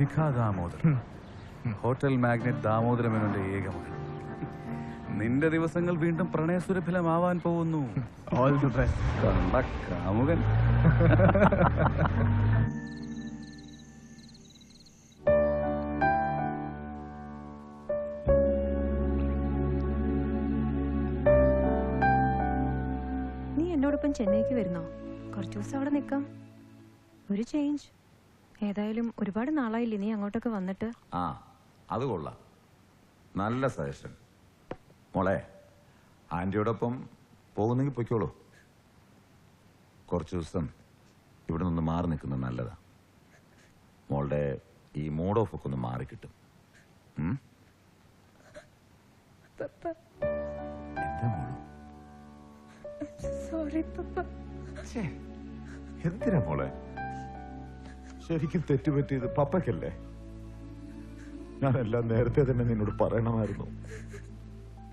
Shikha Damodaran hotel magnate ദാമോദരമേനോന്റെ ഏക ഏകമാണ് നിന്റെ ദിവസങ്ങൾ വീണ്ടും പ്രണയസുരഭിലമാവാൻ പോകുന്നു. ഓൾ ദി ബെസ്റ്റ് കണ്ട കാമുകൻ. നീ എന്നോടൊപ്പം ചെന്നൈക്ക് വരുന്നോ? കുറച്ചു ദിവസം അവിടെ നിൽക്കാം. ഒരു ചേഞ്ച് ഏതായാലും ഒരുപാട് നാളായില്ലേ നീ അങ്ങോട്ടൊക്കെ വന്നിട്ട്? ആ അത് കൊള്ളാം. നല്ല സജഷൻ. മോളെ ആന്റിയോടൊപ്പം പോകുന്നെങ്കിൽ പൊയ്ക്കോളൂ. കുറച്ച് ദിവസം ഇവിടെ നിന്ന് മാറി നിൽക്കുന്നത് നല്ലതാ. മോളുടെ ഈ മൂഡ് ഓഫ് ഒക്കെ ഒന്ന് മാറിക്കിട്ടും സോറി എന്തിനാ മോളെ? ശരിക്കും തെറ്റുപറ്റിയത് പപ്പയ്ക്കല്ലേ? ഞാനെല്ലാം നേരത്തെ തന്നെ നിന്നോട് പറയണമായിരുന്നു.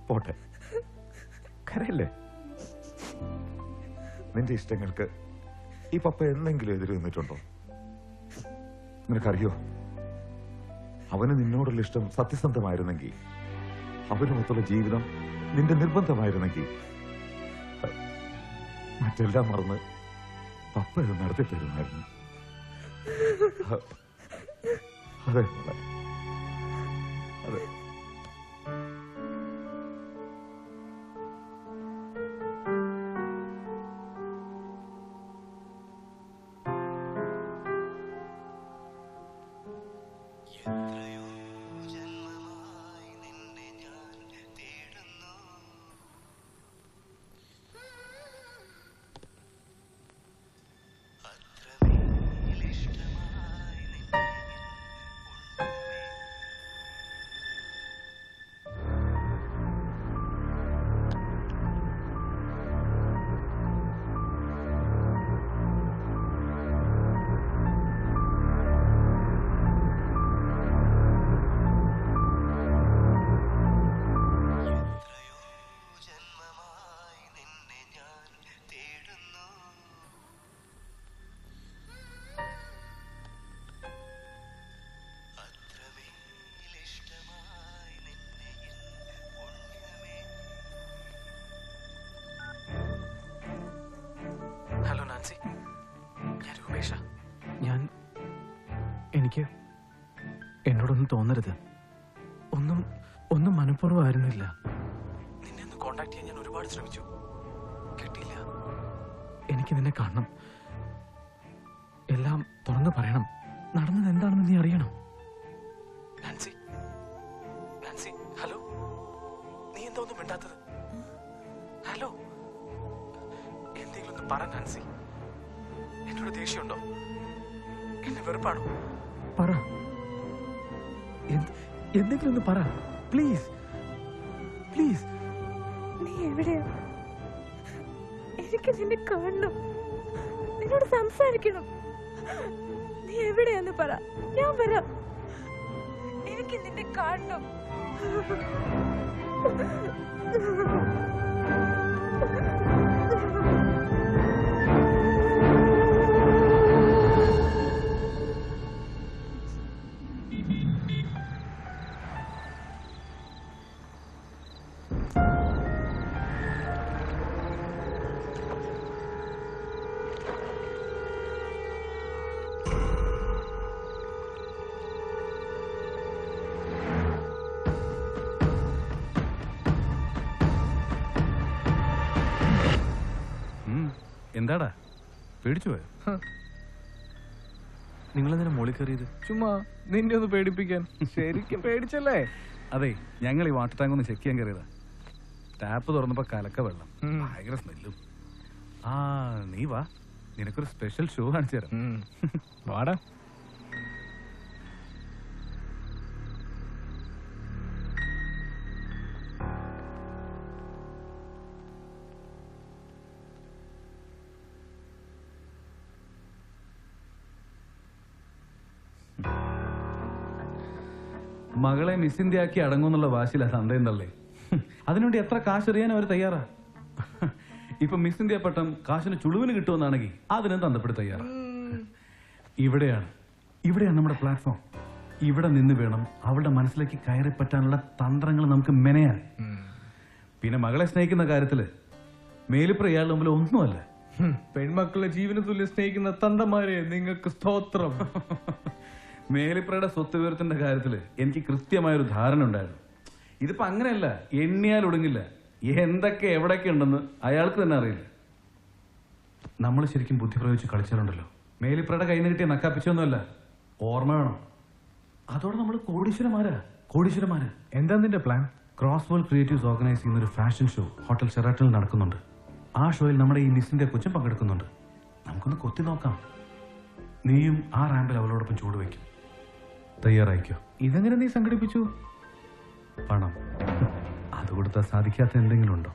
പോട്ടെ. കരയല്ലേ? നിന്റെ ഇഷ്ടങ്ങൾക്ക് ഈ പപ്പ എന്തെങ്കിലും എതിര് നിന്നിട്ടുണ്ടോ? നിനക്കറിയോ? അവന് നിന്നോടുള്ള ഇഷ്ടം സത്യസന്ധമായിരുന്നെങ്കിൽ അവനുമൊത്തുള്ള ജീവിതം നിന്റെ നിർബന്ധമായിരുന്നെങ്കിൽ മറ്റെല്ലാം മറന്ന് പപ്പ ഇത് നടത്തി തരുമായിരുന്നു അതെ മോളെ. ഞാൻ എനിക്ക് എന്നോടൊന്നും തോന്നരുത്. ഒന്നും ഒന്നും മനഃപൂർവമായിരുന്നില്ല. നിന്നെ ഒന്ന് കോണ്ടാക്ട് ചെയ്യാൻ ഞാൻ ഒരുപാട് ശ്രമിച്ചു. കിട്ടിയില്ല എനിക്ക് നിന്നെ കാണണം. എല്ലാം തുറന്നു പറയണം. നടന്നത് എന്താണെന്ന് നീ അറിയണം. ഹലോ? നീ എന്താ ഒന്നും മിണ്ടാത്തത്? ഹലോ? എന്തെങ്കിലും ഒന്ന് പറ നാൻസി. വെറുപ്പാണോ? പറ. എന്ത്- എന്തെങ്കിലും ഒന്ന് പറ. പ്ലീസ് പ്ലീസ് നീ എവിടെയാ? എനിക്ക് നിന്നെ കാണണം. നിന്നോട് സംസാരിക്കണം. നീ എവിടെയാന്ന് പറ. ഞാൻ വരാം. എനിക്ക് നിന്നെ കാണണം. പേടിച്ചു പോയോ? നിങ്ങളെന്തിനാ മോളി കയറിയത്? ചുമ്മാ നിന്നെ ഒന്ന് പേടിപ്പിക്കാൻ. ശരിക്കും പേടിച്ചല്ലേ? അതെ ഞങ്ങൾ ഈ വാട്ടർ ടാങ്ക് ഒന്ന് ചെക്ക് ചെയ്യാൻ കയറിയതാ. ടാപ്പ് തുറന്നപ്പോ കലക്ക വെള്ളം. ഭയങ്കര സ്മെല്ലും. ആ നീ വാ. നിനക്കൊരു സ്പെഷ്യൽ ഷോ കാണിച്ചു തരാം. വാടാ. മകളെ മിസ് ഇന്ത്യ ആക്കി അടങ്ങുന്നുള്ള വാശിയില്ല സന്ദേഹം തള്ളേ. അതിനുവേണ്ടി എത്ര കാശ് എറിയാൻ അവർ തയ്യാറാ? ഇപ്പൊ മിസ് ഇന്ത്യ പട്ടം കാശിന് ചുളുവിന് കിട്ടുമെന്നാണെങ്കിൽ അതിനും തന്നപ്പെട്ട് തയ്യാറാ. ഇവിടെയാണ്. ഇവിടെയാണ് നമ്മുടെ പ്ലാറ്റ്ഫോം ഇവിടെ നിന്ന് വേണം അവളുടെ മനസ്സിലേക്ക് കയറി പറ്റാനുള്ള തന്ത്രങ്ങൾ നമുക്ക് മെനയാൻ. പിന്നെ മകളെ സ്നേഹിക്കുന്ന കാര്യത്തിൽ മേലിപ്ര ഇയാളുടെ മുമ്പിൽ ഒന്നുമല്ല. പെൺമക്കളെ ജീവന സ്നേഹിക്കുന്ന തന്തമാരെ നിങ്ങൾക്ക് സ്തോത്രം. മേലിപ്രയുടെ സ്വത്ത് വിവരത്തിന്റെ കാര്യത്തിൽ എനിക്ക് കൃത്യമായൊരു ധാരണ ഉണ്ടായിരുന്നു. ഇതിപ്പോ അങ്ങനെയല്ല എണ്ണിയാൽ ഒടുങ്ങില്ല. എന്തൊക്കെ എവിടെയൊക്കെ ഉണ്ടെന്ന് അയാൾക്ക് തന്നെ അറിയില്ല. നമ്മൾ ശരിക്കും ബുദ്ധി പ്രയോഗിച്ച് കളിച്ചാലുണ്ടല്ലോ. മേലിപ്രയുടെ കയ്യിൽ നിന്ന് കിട്ടിയ നക്കാപ്പിച്ചൊന്നുമല്ല ഓർമ്മ വേണം. അതോടെ നമ്മൾ കോടീശ്വരന്മാരാ കോടീശ്വരന്മാര്. എന്താ നിന്റെ plan? Cross world creatives organise ചെയ്യുന്ന ഒരു ഫാഷൻ ഷോ ഹോട്ടൽ ഷെറാട്ടിൽ നടക്കുന്നുണ്ട്. ആ ഷോയിൽ നമ്മുടെ ഈ മിസ്സിന്റെ കൊച്ചും പങ്കെടുക്കുന്നുണ്ട്. നമുക്കൊന്ന് കൊത്തി നോക്കാം. നീയും ആ റാമ്പിൽ അവളോടൊപ്പം ചൂട് വയ്ക്കും. തയ്യാറായിക്കോ? ഇതെങ്ങനെ നീ സംഘടിപ്പിച്ചു? പണം. അത് കൊടുത്താൽ സാധിക്കാത്ത എന്തെങ്കിലും ഉണ്ടോ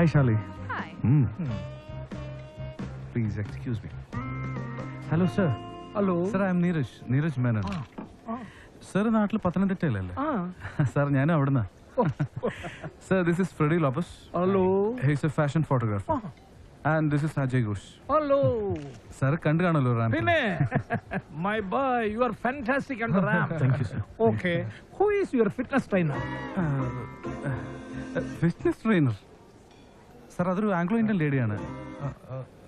hi Shali Hmm. Please excuse me hello sir hello sir I'm Neeraj Neeraj Menon sir നാട്ടിൽ പത്തനംതിട്ടയിലല്ലേ? സാർ ഞാനും അവിടുന്ന്. Sir this is Freddy Lopez hello he's a fashion photographer and this is Ajay Ghosh hello sir കണ്ടു കാണല്ലോ റാം പിന്നെ? My boy you are fantastic and Ram. Thank you sir okay who is your fitness trainer fitness trainer sir അതൊരു Anglo Indian ലേഡിയാണ്.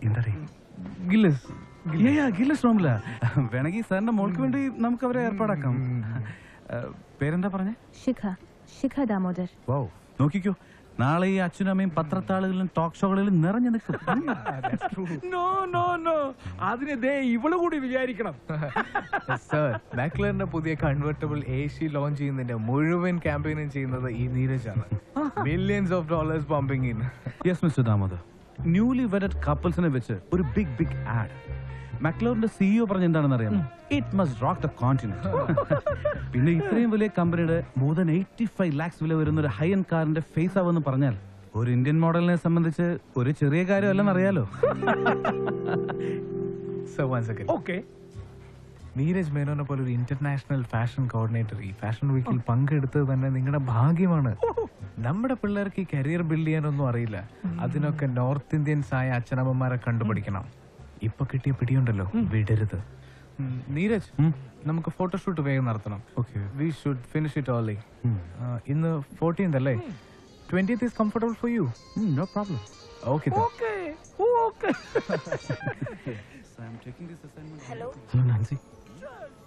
എന്താടേ? ഗില്ലസ്. വേണമെങ്കിൽ സാറിന്റെ മോൾക്ക് വേണ്ടി നമുക്ക് അവരെ ഏർപ്പാടാക്കാം. പേരെന്താ പറഞ്ഞേ? ശിഖ. ശിഖ ദാമോദർ. വൗ. നോക്കിക്കോ. നാളെ ഈ അച്ഛനും അമ്മയും പത്രത്താളുകളിലും ടോക്ക് ഷോകളിലും നിറഞ്ഞു നിൽക്കും. നോ നോ നോ അതിന് ദേ ഇവൾ കൂടി വിചാരിക്കണം. സർ മാക്ലറിന്റെ പുതിയ കൺവെർട്ടബിൾ എ സി ലോഞ്ച് ചെയ്യുന്നതിന്റെ മുഴുവൻ ക്യാമ്പയിനും ചെയ്യുന്നത് ഈ നീരജാണ് millions of dollars pumping in yes Mister Damodar newly wedded കപ്പിൾസിനെ വെച്ച് ഒരു ബിഗ് ബിഗ് ആഡ് മക്ലോറിന്റെ സിഇഒ പറഞ്ഞ എന്താണെന്ന് അറിയാമോ? It must rock the continent പിന്നെ ഇത്രയും വലിയ കമ്പനിയുടെ more than eighty five lakhs വില വരുന്ന ഒരു ഹൈ എൻഡ് കാറിന്റെ ഫേസ് ആവെന്ന് പറഞ്ഞാൽ ഒരു ഇന്ത്യൻ മോഡലിനെ സംബന്ധിച്ച് ഒരു ചെറിയ കാര്യമല്ലെന്ന് അറിയാലോ. നീരജ് മേനോനെ പോലെ ഒരു ഇന്റർനാഷണൽ ഫാഷൻ കോർഡിനേറ്റർ ഈ ഫാഷൻ വീക്കിൽ പങ്കെടുത്തത് തന്നെ നിങ്ങളുടെ ഭാഗ്യമാണ്. നമ്മുടെ പിള്ളേർക്ക് ഈ കരിയർ ബിൽഡ് ചെയ്യാനൊന്നും അറിയില്ല. അതിനൊക്കെ നോർത്ത് ഇന്ത്യൻസ് ആയ അച്ഛനമ്മമാരെ കണ്ടുപിടിക്കണം. ഇപ്പൊ കിട്ടിയ പിടിയുണ്ടല്ലോ. വിടരുത്. നീരജ് നമുക്ക് ഫോട്ടോഷൂട്ട് വേഗം നടത്തണം. Okay. We should finish it only ഇന്ന് ഫോർട്ടീൻത് അല്ലേ? Twentieth is comfortable for you no problem okay okay okay hello hello Nancy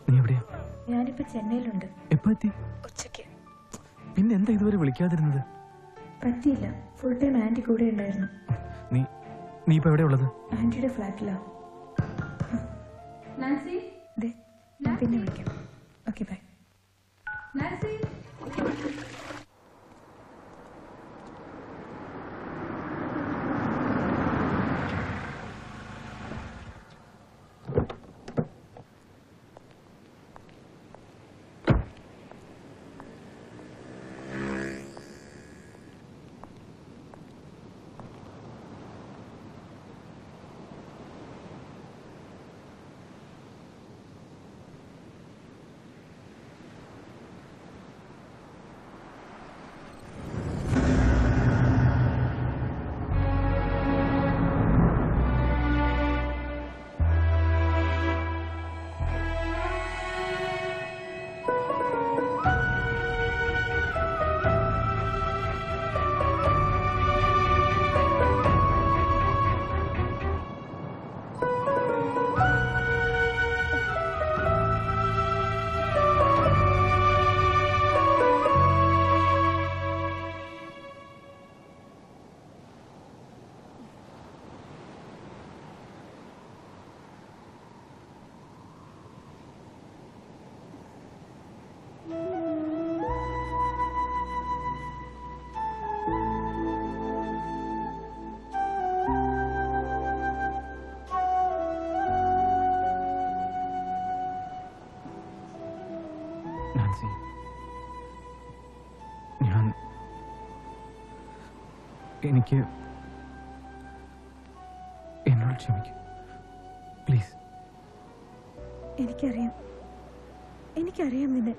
നീ എവിടെയാ? ഞാനിപ്പോ ചെന്നൈയിലുണ്ട്. എപ്പോ എത്തി? പിന്നെന്താ പിന്നെ എന്താ ഇതുവരെ വിളിക്കാതിരുന്നത്? പറ്റിയില്ല. ഫുൾ ടൈം ആന്റി കൂടെ ഉണ്ടായിരുന്നു. നീ ഇപ്പൊ എവിടെ ഉള്ളത്? ആന്റിയുടെ ഫ്ലാറ്റിലാ. നാൻസി? ദേ ഞാൻ പിന്നെ വിളിക്കാം. നാൻസി ഞാൻ എനിക്ക് എന്നോട് ക്ഷമിക്കും. പ്ലീസ് എനിക്കറിയാം. എനിക്കറിയാം നിന്നെ.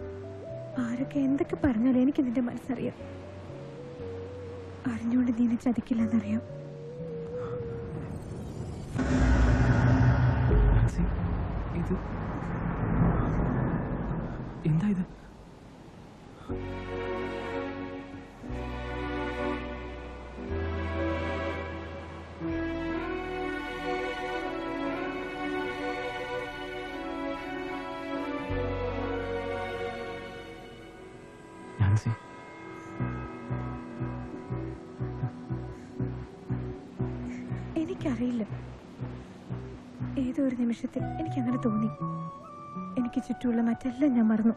ആരൊക്കെ എന്തൊക്കെ പറഞ്ഞാലും എനിക്ക് നിന്റെ മനസ്സറിയാം. അറിഞ്ഞുകൊണ്ട് നീനെ ചതിക്കില്ലെന്നറിയാം. ഇത് എന്താ ഇത്? എനിക്കറിയില്ല. ഏതോ ഒരു നിമിഷത്തിൽ എനിക്ക് അങ്ങനെ തോന്നി. എനിക്ക് ചുറ്റുമുള്ള മറ്റെല്ലാം ഞാൻ മറന്നു.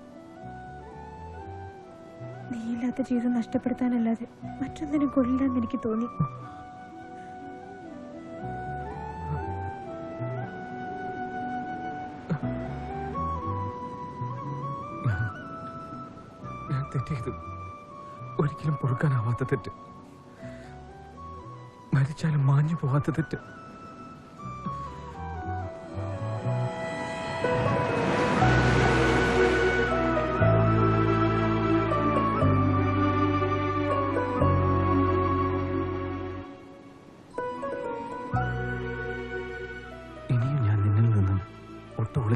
നീയില്ലാത്ത ജീവിതം നഷ്ടപ്പെടുത്താനല്ലാതെ മറ്റൊന്നിനും കൊള്ളില്ലെന്ന് എനിക്ക് തോന്നി. ഞാൻ ഒരിക്കലും പൊറുക്കാനാവാത്ത തെറ്റ്. മരിച്ചാലും മാഞ്ഞു പോവാത്ത തെറ്റ്.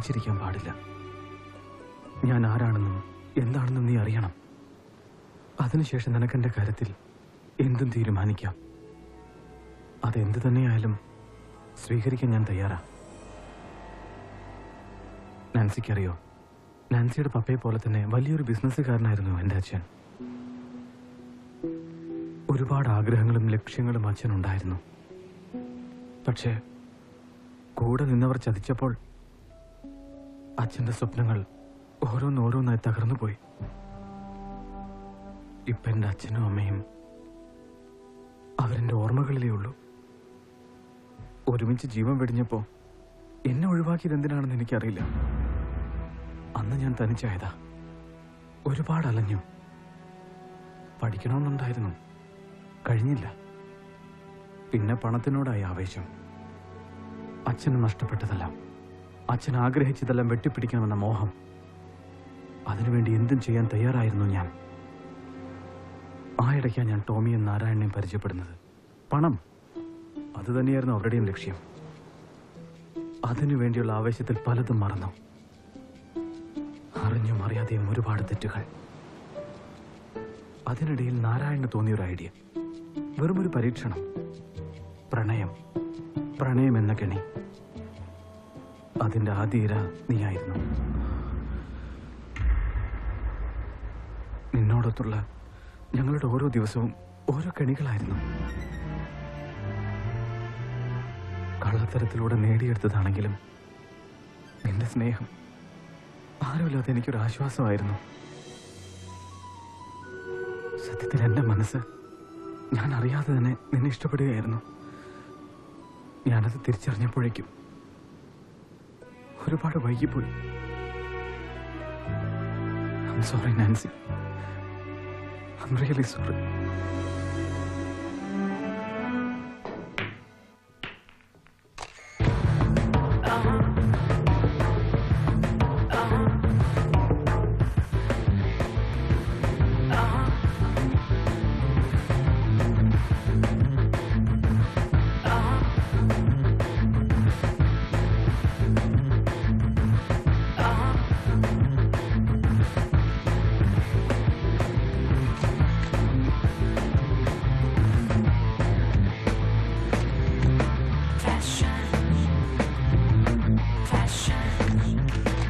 ഒളിച്ചിരിക്കാൻ പാടില്ല. ഞാൻ ആരാണെന്നും എന്താണെന്നും നീ അറിയണം. അതിനുശേഷം നിനക്കെന്റെ കാര്യത്തിൽ എന്തും തീരുമാനിക്കാം. അതെന്ത് തന്നെയായാലും സ്വീകരിക്കാൻ ഞാൻ തയ്യാറാ. നാൻസിക്കറിയോ? നാൻസിയുടെ പപ്പയെ പോലെ തന്നെ വലിയൊരു ബിസിനസ്സുകാരനായിരുന്നു എന്റെ അച്ഛൻ. ഒരുപാട് ആഗ്രഹങ്ങളും ലക്ഷ്യങ്ങളും അച്ഛനുണ്ടായിരുന്നു. പക്ഷേ കൂടെ നിന്നവർ ചതിച്ചപ്പോൾ അച്ഛന്റെ സ്വപ്നങ്ങൾ ഓരോന്നോരോന്നായി തകർന്നു പോയി. ഇപ്പൊ എന്റെ അച്ഛനും അമ്മയും അവരെന്റെ ഓർമ്മകളിലേ ഉള്ളൂ. ഒരുമിച്ച് ജീവൻ വെടിഞ്ഞപ്പോ എന്നെ ഒഴിവാക്കിയത് എന്തിനാണെന്ന് എനിക്കറിയില്ല. അന്ന് ഞാൻ തനിച്ചായതാ. ഒരുപാട് അലഞ്ഞു. പഠിക്കണമെന്നുണ്ടായിരുന്നു. കഴിഞ്ഞില്ല. പിന്നെ പണത്തിനോടായി ആവേശം. അച്ഛന് നഷ്ടപ്പെട്ടതല്ല. അച്ഛൻ ആഗ്രഹിച്ചതെല്ലാം വെട്ടിപ്പിടിക്കണമെന്ന മോഹം. അതിനുവേണ്ടി എന്തും ചെയ്യാൻ തയ്യാറായിരുന്നു ഞാൻ. ആ ഇടയ്ക്കാണ് ഞാൻ ടോമിയും നാരായണനെയും പരിചയപ്പെടുന്നത്. പണം. അത് തന്നെയായിരുന്നു അവരുടെയും ലക്ഷ്യം. അതിനുവേണ്ടിയുള്ള ആവേശത്തിൽ പലതും മറന്നു. അറിഞ്ഞും അറിയാതെയും ഒരുപാട് തെറ്റുകൾ. അതിനിടയിൽ നാരായണന് തോന്നിയൊരു ഐഡിയ. വെറുമൊരു പരീക്ഷണം. പ്രണയം. പ്രണയം എന്ന കെണി. അതിന്റെ ആദ്യ നീയായിരുന്നു. നിന്നോടൊത്തുള്ള ഞങ്ങളുടെ ഓരോ ദിവസവും ഓരോ കെണികളായിരുന്നു. കള്ളത്തരത്തിലൂടെ നേടിയെടുത്തതാണെങ്കിലും നിന്റെ സ്നേഹം ആരുമില്ലാതെ എനിക്കൊരു ആശ്വാസമായിരുന്നു. സത്യത്തിൽ എന്റെ മനസ്സ് ഞാൻ അറിയാതെ തന്നെ നിന്നെ ഇഷ്ടപ്പെടുകയായിരുന്നു. ഞാനത് തിരിച്ചറിഞ്ഞപ്പോഴേക്കും ഒരുപാട് വൈകിപ്പോയി sorry, Nancy. I'm really sorry.